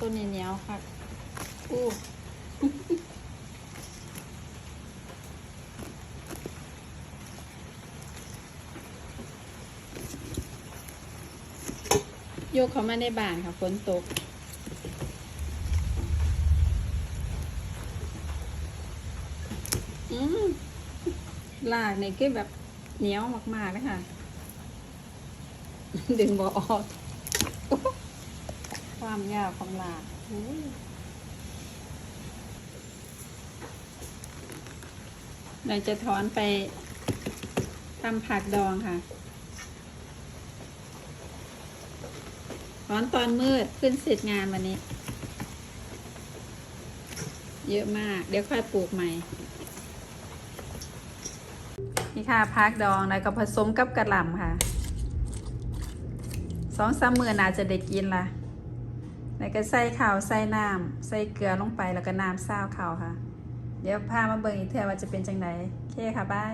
ต้นเหนียวๆค่ะอู้โยกเขามาในบ้านค่ะฝนตก อืมลากในก็แบบเหนียวมากๆเลยค่ะ ดึงบอออก ความยาวของลากเราจะถอนไปทำผักดองค่ะ ถอนตอนมืดขึ้นเสร็จงานวันนี้ เยอะมาก เดี๋ยวค่อยปลูกใหม่ นี่ค่ะพักดองแล้วก็ผสมกับกระหล่ำค่ะ สองสามมือน่าจะได้กินละ แล้วก็ใส่ข้าวใส่น้ำใส่เกลือลงไปแล้วก็น้ำซาวข้าวค่ะ เดี๋ยวพามาเบิ่งอีกเทื่อว่าจะเป็นจังไดโอเคค่ะบาย